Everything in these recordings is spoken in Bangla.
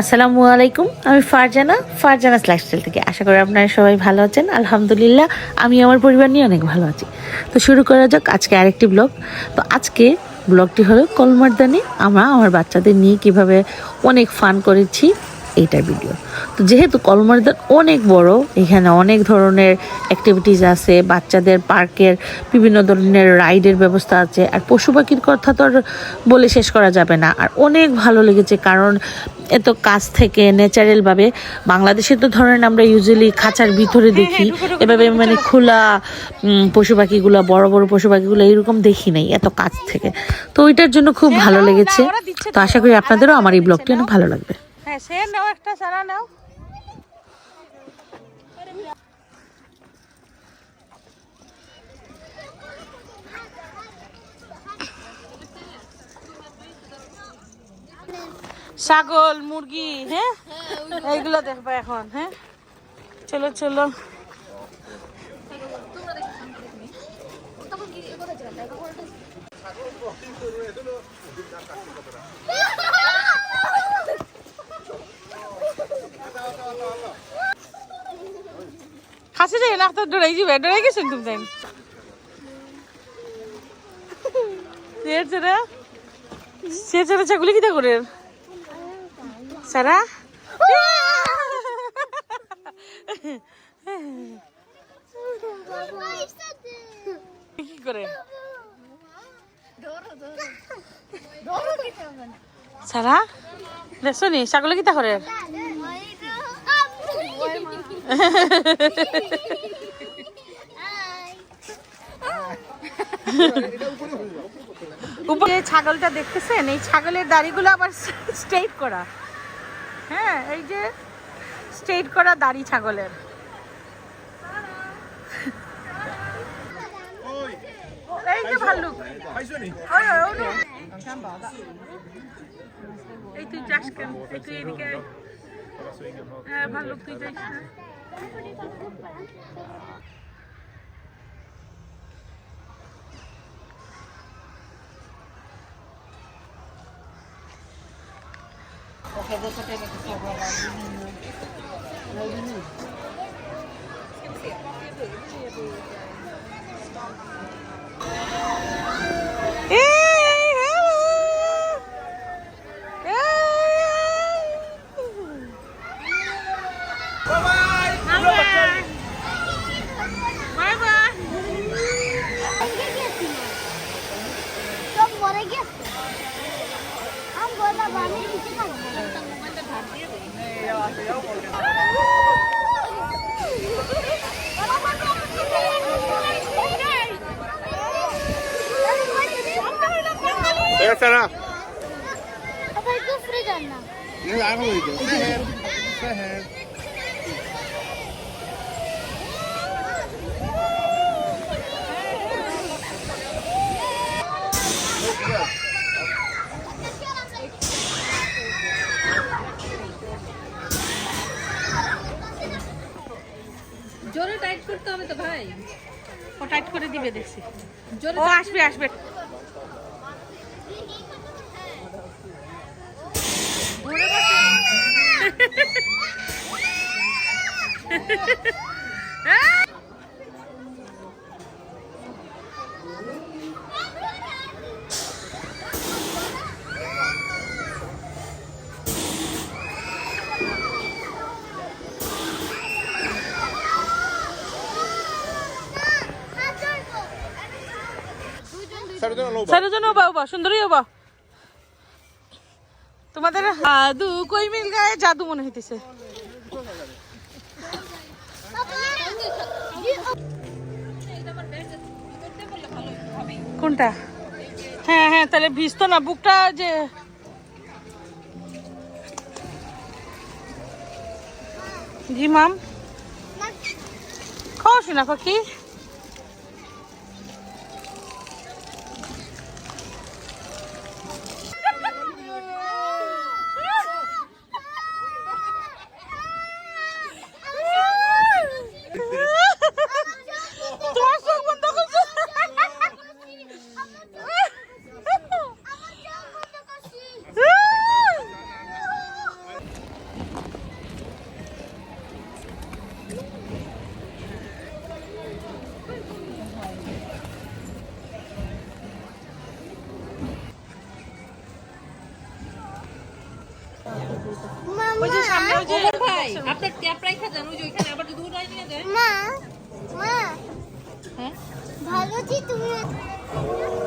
আসসালামু আলাইকুম, আমি ফারজানা, ফারজানাস লাইফস্টাইল থেকে। আশা করি আপনারা সবাই ভালো আছেন, আলহামদুলিল্লাহ, আমি আমার পরিবার নিয়ে অনেক ভালো আছি। তো শুরু করা যাক আজকে আরেকটি ব্লগ তো আজকে ব্লগটি হলো কলমারদানি। আমরা আমার বাচ্চাদের নিয়ে কীভাবে অনেক ফান করেছি এইটার ভিডিও তো যেহেতু কলমারদান অনেক বড় এখানে অনেক ধরনের অ্যাক্টিভিটিস আছে বাচ্চাদের পার্কের বিভিন্ন ধরনের রাইডের ব্যবস্থা আছে আর পশু পাখির কথা তো আর বলে শেষ করা যাবে না। আর অনেক ভালো লেগেছে কারণ এত কাছ থেকে ন্যাচারালভাবে বাংলাদেশে তো ধরেন আমরা ইউজুয়ালি খাঁচার ভিতরে দেখি এভাবে মানে খোলা পশু পাখিগুলো বড় বড় পশু পাখিগুলো এরকম দেখি নাই এত কাছ থেকে। তো ওইটার জন্য খুব ভালো লেগেছে। তো আশা করি আপনাদেরও আমার এই ব্লগটি অনেক ভালো লাগবে। হ্যাঁ সে নাও একটা সারা নাও। ছাগল, মুরগি হ্যাঁ? এইগুলো দেখবা এখন হ্যাঁ? চলো চলো। খাসি যাই না তো ডরাই যাবে ডরাই গেছেন তুমি? তাই সের সেরা সের সেরা করে? সারা? কি করে? সারা? দেখছ নি, ছাগলে কিতা করে? উপরে ছাগলটা দেখতেছেন, এই ছাগলের দাড়িগুলো আবার স্ট্রেট করা। হ্যাঁ এই যে স্ট্রেট করা দাড়ি ছাগলের। এই যে ভাল্লুক। এই তুই যাস কেন? তুই এদিকে। হ্যাঁ ভাল্লুক তুই যাইস না এই, সব মরে গেছে আমি বললাম আমি নিচে থাকব Eh, Sarah. আবার কুফরি জান্না You হবে তো ভাই। ও টাইট করে দিবে দেখছি। ও আসবে আসবে। don't know. সারোজন বা বা সুন্দরী বা তোমাদের জাদু কই মিল গায়ে জাদু মনে হইতেছে? কোনটা? হ্যাঁ হ্যাঁ তাহলে ভিজতো না, বুকটা যে জি মাম? খাও শোনা পাখি ভালো আছি তুমি দেখে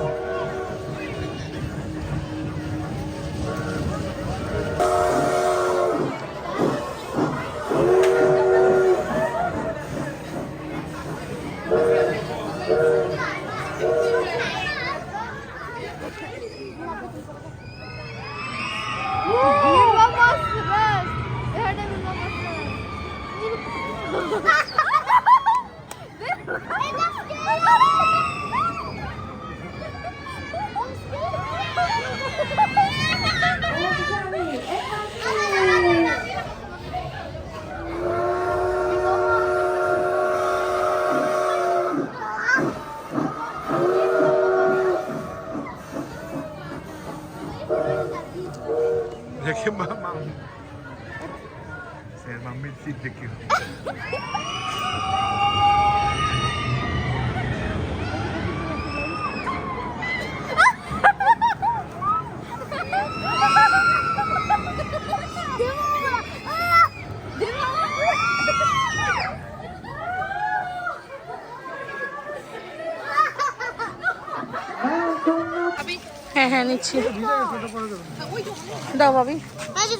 নিচ্ছি দাও ভাবি Mas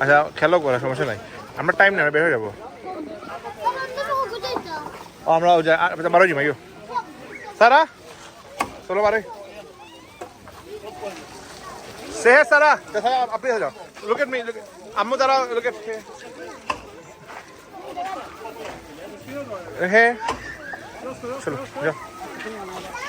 আচ্ছা খেলো করা সমস্যা নাই। আমরা টাইম নেই আমরা বের হয়ে যাব। আমরা ও যা- বারো জি মাইও সারা? চলো বারে। Say hi, Sarah. Sarah, up here. Look at me. Look. Ammu, Sarah, look at here. Hey. चलो जाओ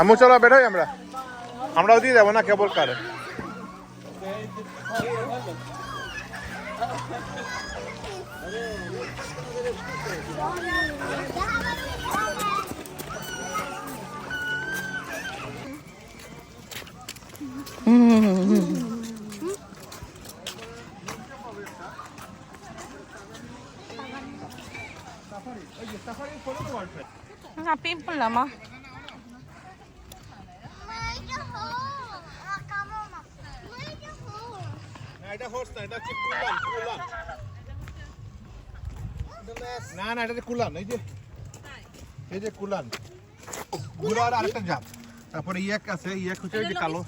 আম্মু চলো বেরোই আমরা আমরা ওদিকে যাব না কেবল কার না পিম্পল না মা এটা হোর্স না এটা হচ্ছে কুলান কুলান না না এটা যে কুলান এই যে। এই যে কুলান। ঘোড়ার আরেকটা জাত। তারপরে ইয়েক আছে ইয়েক হচ্ছে যে কালো।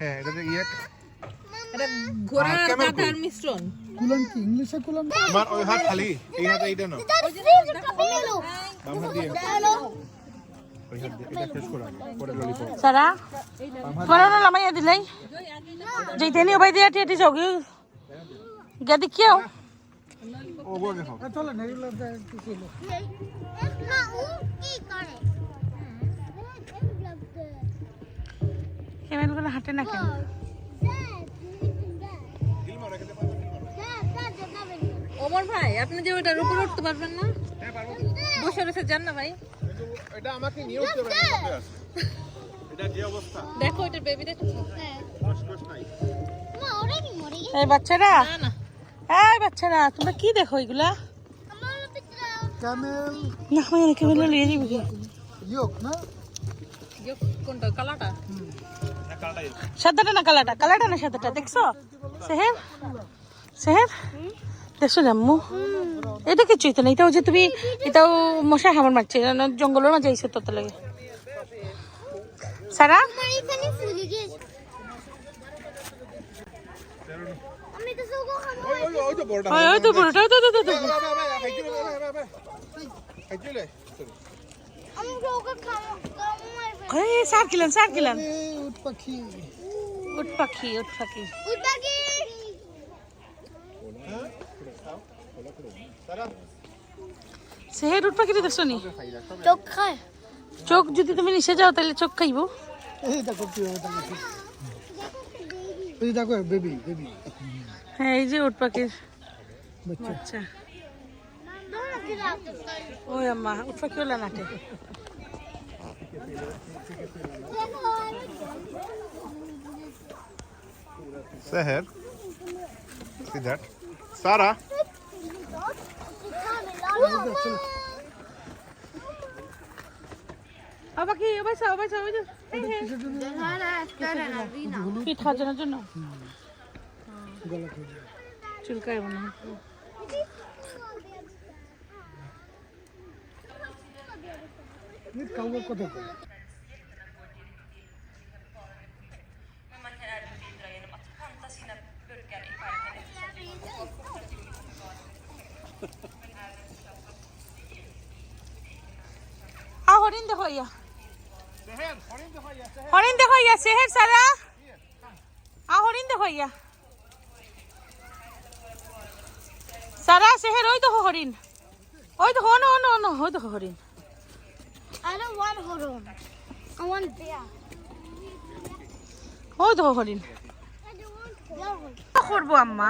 হ্যাঁ এটা যে ইয়েক। এটা ঘোড়ার আর camel গাধার মিশ্রণ। তোমার ওই হাত খালি এই হাতে এইটা না বাম হাত দিয়ে পরে না লামাইয়া দিলাই। যেতে নিয়ে বাই দিয়া টিয়া যাও কি গাদি কিও দেখো। ক্যামেলগুলো হাঁটে না কেন? ওমর ভাই আপনি যে ওইটার উপরে উঠতে পারবেন না? হ্যাঁ পারব। বসে রয়েছে যান না ভাই। এটা আমাকে নিয়ে উঠতে হবে এটা যে অবস্থা। দেখো ওইটার বেবি কষ্ট নাই। এই বাচ্চারা না না। এই বাচ্চারা তোমরা কি দেখো এগুলা? না আমি ক্যামেল লিয়ে যাবি কি যে কোনটা কালাটা সাদাটা না কালাটা কালাটা না সাদাটা দেখছ? সেহের দেখছ জাম্মু এটা কিছুই তো না এটাও যে তুমি এটাও মশা হামর মারছে না জঙ্গলের মাঝে আইসে তোর লাগে সারা? ওই তো বড়টা তো সার কিলাম সার কিলাম উট পাখি উট পাখি উট পাখি উট পাখিটা দেখছ নি চোখ খায় চোখ যদি তুমি নিচে যাও তাহলে চোখ খাইবো এই দেখো কি হবে দেখো বেবি বেবি এই যে উট পাখির বাচ্চা ওই আম্মা উট পাখি হলো নাটে শহর সিদ্ধার্থ সারা পিঠা জন্য চুলকায় মনে হয়। কত আ হরিণ দেখো ইয়া। হরিণ দেখো ইয়া সেহের। সারা আ হরিণ দেখো ইয়া। সারা সেহের ওই দেখো হরিণ ওই দেখো ন ন ন ওই দেখো হরিণ I don't want horon. I want bear. ওই দেখো হরিণ I don't want bear. করবো আম্মা?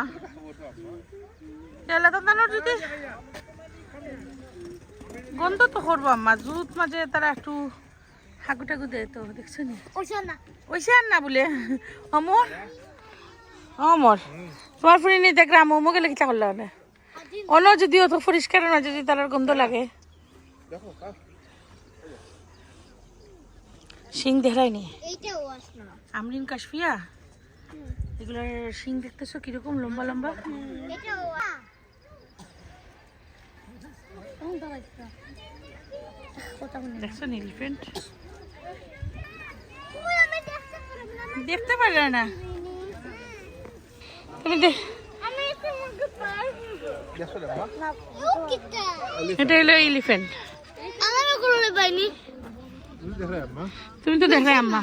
এলা তো দানোর যদি গন্ধ তো করবো আম্মা জুত মাঝে তারা একটু হাগু টাগু দেয় তো দেখছো নি. ওইসে আর না বলে। অমর অমর তোমার ফুরি নিয়ে দেখলে আমি অমুকে লেগে চাকর লাগে না অন্য যদি অত পরিষ্কার না যদি তার গন্ধ লাগে। শিং দেখায়নি। আমরিন কাশফিয়া? এগুলোর শিং দেখতেছো কীরকম লম্বা লম্বা? দেখছ এলিফেন্ট ওই দেখতে পারলাম না। দেখতে পারলে না? তুমি দেখ এটা হলো এলিফেন্ট তুমি তো দেখাই আম্মা।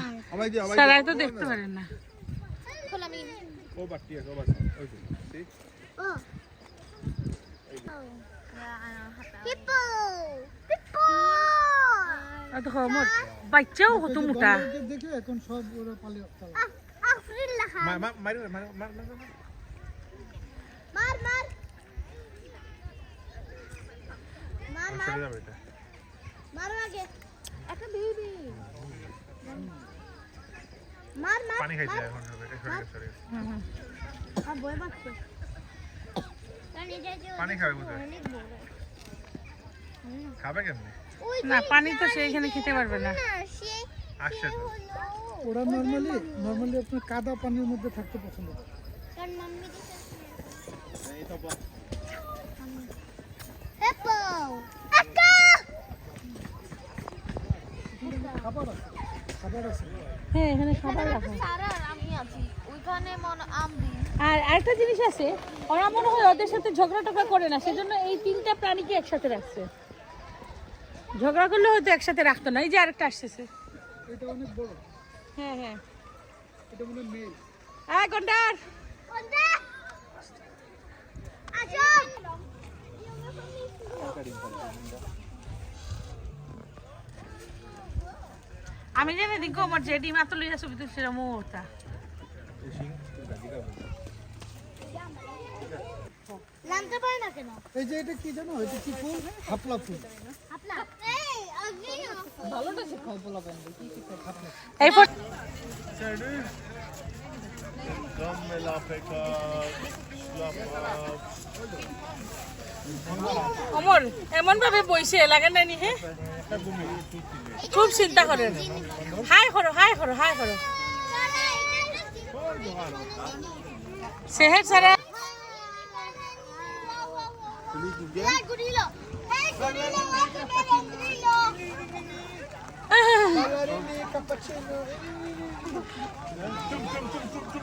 সারাই তো দেখতে পারেন না। বাচ্চাও কত মোটা। পানি তো সেইখানে আপনার কাদা পানির মধ্যে থাকতে পছন্দ হ্যাঁ এখানে খাবার রাখো। আমি আছি। ওইখানে মন আম দিই আর আরেকটা জিনিস আছে ওরা মনে হয় ওদের সাথে ঝগড়া টগড়া করে না সেজন্য এই তিনটা প্রাণীকে একসাথে রাখছে। ঝগড়া করলে হয়তো একসাথে রাখতো না এই যে আরেকটা আসতেছে। এটা অনেক বড়। হ্যাঁ হ্যাঁ। এটা মনে হয় মেল গন্ডার! কোনটা আমি জানি দেখো আমার জেডি মাত্র লইয়া ছবি নামতে পারে না কেন? এই যে এটা কি জানো? এটা কি ফুল? ফুল। Av. অমর এমন ভাবে বইছে লাগে না নি হ্যাঁ খুব চিন্তা করেন হাই করো হাই করো হাই করো সেহের সারা